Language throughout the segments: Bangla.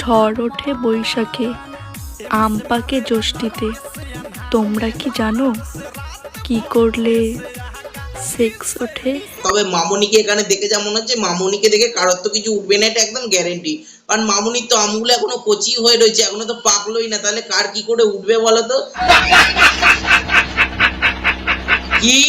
ঝড় ওঠে বৈশাখে, আম পাকে জ্যৈষ্ঠীতে তোমরা কি জানো কি করলে সেক্স ওঠে? তবে মামুনিকে এখানে দেখে যা মনে হচ্ছে, মামুনিকে দেখে কারোর তো কিছু উঠবে না, এটা একদম গ্যারেন্টি কারণ মামুনির তো আমগুলো এখনও কচি হয়ে রয়েছে, এখনও তো পাকলোই না, তাহলে কার কি করে উঠবে বলো তো? কি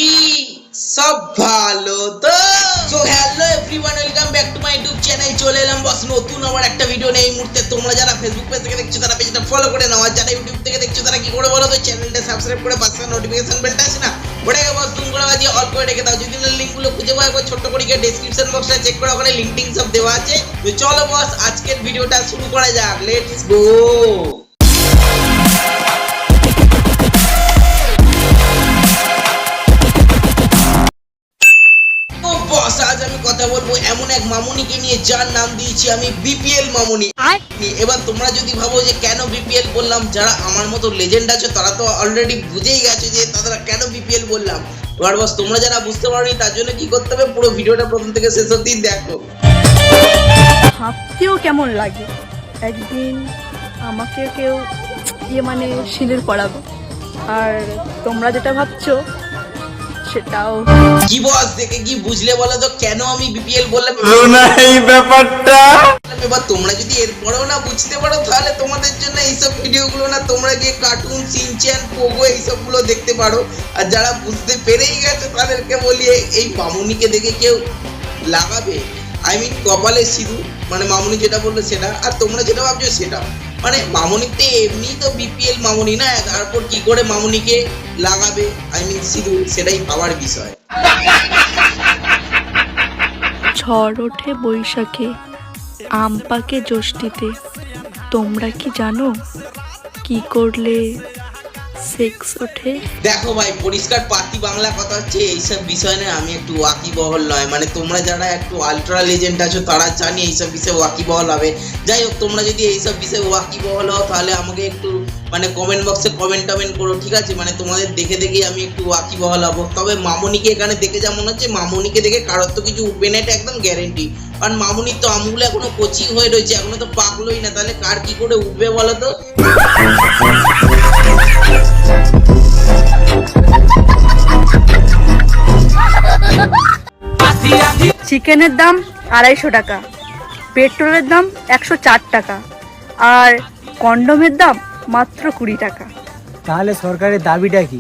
নতুন আমার একটা ভিডিও নেই এই মুহূর্তে। তোমরা যারা ফেসবুক পেজ থেকে দেখছ, তারা পেজটা ফলো করে নাও। আর যারা ইউটিউব থেকে দেখছ, তারা কি করে বলো তো? চ্যানেলটা সাবস্ক্রাইব করে পাশে নোটিফিকেশন বেলটা আছে না? ওটাকে বস, তুমি করে বাজিয়ে অল করে রেখে দাও। যদি লিঙ্কগুলো খুঁজে পাও একবার ছোট্ট করে গিয়ে ডেসক্রিপশন বক্সটা চেক করে ওখানে লিঙ্ক সব দেওয়া আছে। তো চলো বস, আজকের ভিডিওটা শুরু করা যাক। লেটস গো বলব এমন এক মামুনিকে নিয়ে যার নাম দিয়েছি আমি বিপিএল মামুনি। এবার তোমরা যদি ভাবো যে কেন বিপিএল বললাম যারা আমার মতো লেজেন্ড আছে তারা তো অলরেডি বুঝেই গেছে যে তারা কেন বিপিএল বললাম। এবার বস তোমরা যারা বুঝতে পারোনি তার জন্য কি করতে হবে? পুরো ভিডিওটা প্রথম থেকে শেষ অবধি দেখো। ভাবতেও কেমন লাগে? একদিন আমাকে কেউ ইয়ে মানে শিলের পড়াবো। আর তোমরা যেটা ভাবছ সেটাও। কি বস দেখে কি বুঝলে বলো তো? কেন আমি বিপিএল বললাম? এই ব্যাপারটা? এবার তোমরা যদি এরপরেও না বুঝতে পারো তাহলে তোমাদের জন্য এইসব ভিডিওগুলো না তোমরা গিয়ে কার্টুন সিনচ্যান পোগো এইসবগুলো দেখতে পারো। আর যারা বুঝতে পেরেই গেছে তাদেরকে বলি এই- এই মামুনিকে দেখে কেউ লাগাবে? আই মিন কপালে সিঁদুর মানে মামুনি যেটা বলল সেটা আর তোমরা যেটা ভাবছ সেটা মানে মামনিতে এমনি তো বিপিএল মামনি না, তারপর কি করে মামনিকে লাগাবে? আই মিন সিঁদুর সেটাই ভাবার বিষয়। ঝড় ওঠে বৈশাখে, আম পাকে জ্যৈষ্ঠীতে। তোমরা কি জানো? কি করলে ওঠে দেখো ভাই, পরিষ্কার পাতি বাংলা কথা হচ্ছে, এইসব বিষয় নিয়ে আমি একটু ওয়াকিবহল নয়। মানে তোমরা যারা একটু আলট্রা লেজেন্ড আছো, তারা জানি এইসব বিষয়ে ওয়াকিবহল হবে। যাই হোক, তোমরা যদি এইসব বিষয়ে ওয়াকিবহল হও, তাহলে আমাকে একটু মানে কমেন্ট বক্সে কমেন্ট টমেন্ট করো, ঠিক আছে? মানে তোমাদের দেখে দেখেই আমি একটু ওয়াকিবহল হব। তবে মামনিকে এখানে দেখে যা মনে হচ্ছে, মামুনিকে দেখে কারোর তো কিছু উঠবে না এটা একদম গ্যারেন্টি কারণ মামুনির তো আমগুলো এখনও কচি হয়ে রয়েছে, এখনও তো পাকলোই না। তাহলে কার কি করে উঠবে বলো তো? চিকেনের দাম আড়াইশো টাকা পেট্রোলের দাম একশো চার টাকা আর কন্ডমের দাম মাত্র কুড়ি টাকা। তাহলে সরকারের দাবিটা কি?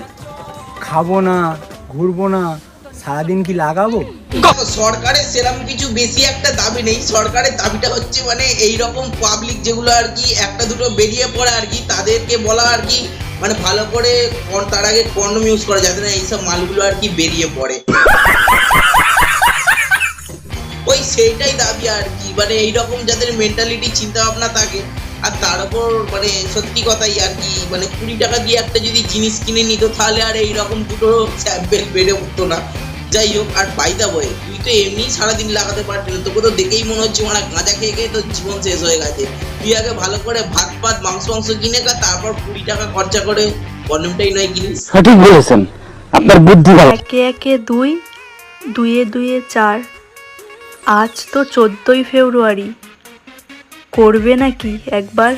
খাব না ঘুরবো না সারাদিন কি লাগাবো? দেখো, সরকারের সেরকম কিছু বেশি একটা দাবি নেই। সরকারের দাবিটা হচ্ছে মানে এই রকম পাবলিক যেগুলো আর কি একটা দুটো বেরিয়ে পড়ে আর কি তাদেরকে বলা আর কি মানে ভালো করে তার আগে কন্ডম ইউজ করা যাতে না এইসব মালগুলো আর কি বেরিয়ে পড়ে। ওই সেইটাই দাবি আর কি। মানে এইরকম যাদের মেন্টালিটি চিন্তা ভাবনা থাকে আর তার উপর মানে সত্যি কথাই আর কি মানে কুড়ি টাকা দিয়ে একটা যদি জিনিস কিনে নিত তাহলে আর এইরকম দুটো স্যাম্পেল বেড়ে উঠতো না। যাই হোক আর বাইদা বয় তুই তো এমনি সারাদিন লাগাতে পারবি না তোকে তো দেখেই মনে হচ্ছে মানে গাঁজা খেয়ে খেয়ে তোর জীবন শেষ হয়ে গেছে। তুই আগে ভালো করে ভাত পাত মাংস মাংস কিনে খা তারপর কুড়ি টাকা খরচা করে কন্ডমটাই নয় কিনিস। সঠিক বলেছেন। আপনার বুদ্ধি ভালো। একে একে দুই দুয়ে দুয়ে চার। আজ তো চোদ্দই ফেব্রুয়ারি। করবে নাকি একবার?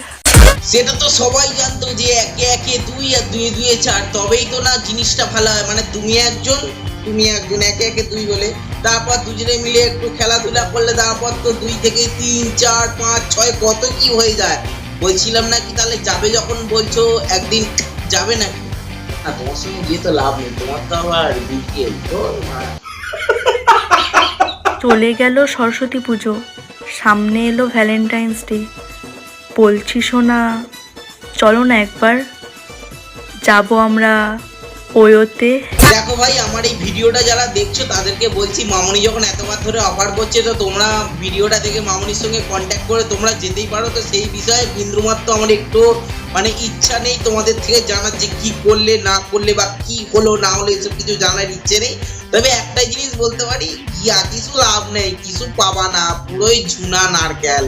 সেটা তো সবাই জানতো যে একে একে দুই আর দুয়ে দুয়ে চার তবেই তো না জিনিসটা ভালো হয়। মানে তুমি একজন তুমি একজন একে একে দুই হলে তারপর দুজনে মিলে একটু খেলাধুলা করলে তারপর তো দুই থেকে তিন চার পাঁচ ছয় কত কি হয়ে যায়। বলছিলাম নাকি তাহলে যাবে যখন বলছো একদিন যাবে নাকি? আর তোমার সঙ্গে গিয়ে তো লাভ নেই। তোমার তো আবার বিকেল তো চলে গেল সরস্বতী পুজো। সামনে এলো ভ্যালেন্টাইন্স ডে বলছি শোনা চলো না একবার। যাব আমরা ওয়োতে দেখো ভাই, আমার এই ভিডিওটা যারা দেখছ, তাদেরকে বলছি, মামনি যখন এতবার ধরে অফার করছে, তো তোমরা ভিডিওটা দেখে মামনির সঙ্গে কন্ট্যাক্ট করে তোমরা যেতেই পারো। তো সেই বিষয়ে বিন্দুমাত্র আমার একটু মানে ইচ্ছা নেই তোমাদের থেকে জানার যে কি করলে, না করলে বা কি হলো, না হলো, এসব কিছু জানার ইচ্ছে নেই। তবে একটা জিনিস বলতে পারি, ইয়া কিছু লাভ নেই, কিছু পাবা না, পুরোই ঝুনা নারকেল।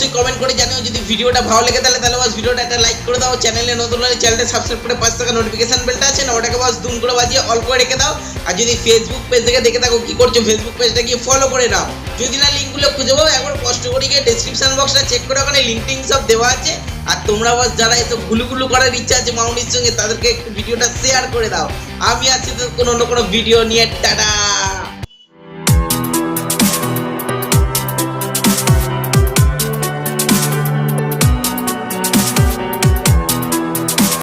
অবশ্যই কমেন্ট করে জানিও। যদি ভিডিওটা ভালো লেগে তাহলে তাহলে বাস ভিডিওটা একটা লাইক করে দাও। চ্যানেলে নতুন হলে চ্যানেলটা সাবস্ক্রাইব করে পাঁচ টাকা নোটিফিকেশন বেলটা আছে না, ওটাকে বাস দুম করে বাজিয়ে অল করে রেখে দাও। আর যদি ফেসবুক পেজ থেকে দেখে থাকো কি করছ ফেসবুক পেজটা গিয়ে ফলো করে নাও। যদি না লিঙ্কগুলো খুঁজে পাও একবার কষ্ট করে গিয়ে ডেসক্রিপশন বক্সটা চেক করে ওখানে লিঙ্ক টিঙ্ক সব দেওয়া আছে। আর তোমরা বাস যারা এসব গুলুগুলু করার ইচ্ছা আছে মাউনির সঙ্গে, তাদেরকে একটু ভিডিওটা শেয়ার করে দাও। আমি আছি তো কোনো অন্য কোনো ভিডিও নিয়ে, টাটা!